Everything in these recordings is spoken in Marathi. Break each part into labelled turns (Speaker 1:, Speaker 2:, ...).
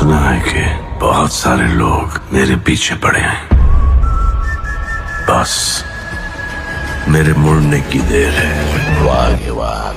Speaker 1: सुना है कि बहुत सारे लोग मेरे पीछे पड़े हैं। बस मेरे मुड़ने की देर है। वाग वाग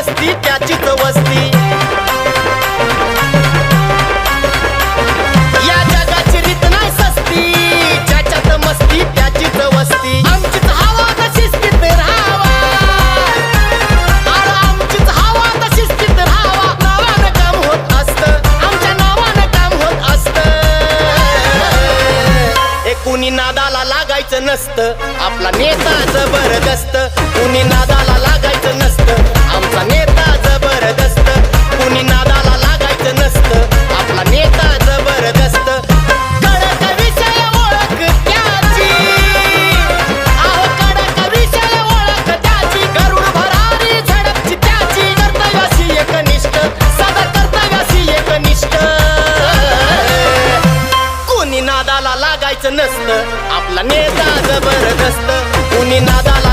Speaker 2: ज्याच्यात मस्ती त्याचीच वस्ती. या जगाची रीत नाही सस्ती ज्याच्यात मस्ती त्याचीच वस्ती. आमचीच हवा तशीच स्थित राहावा. अरे आमचीच हवा तशीच स्थित राहावा. नावानं काम होत असत आमच्या नावानं काम होत असत. ए नादाला लागायचं नसतं आपला नेता जबरदस्त कुणी नादाला आपला नेता जबरदस्त कुणी नादाला